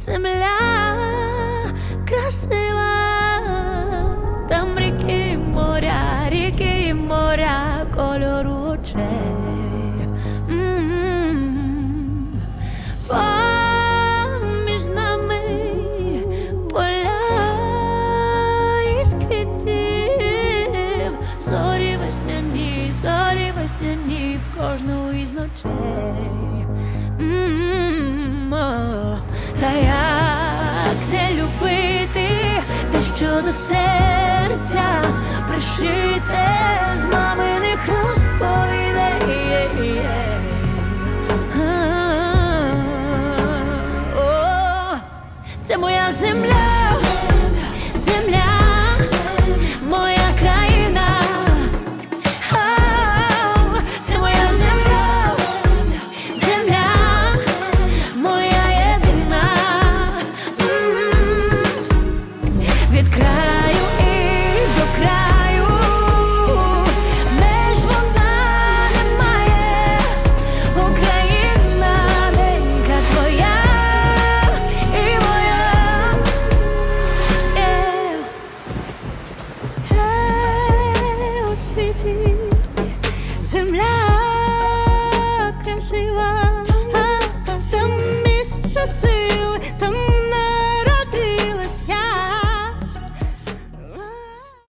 земля красива, там ріки, моря, ріки, і моря кольору очей. Поміж нами поля із квітів, зорі весняні, зорі весняні в кожну із ночей. Та як не любити те, що до серця пришите з маминих розповідей. Це моя земля, थी शिमला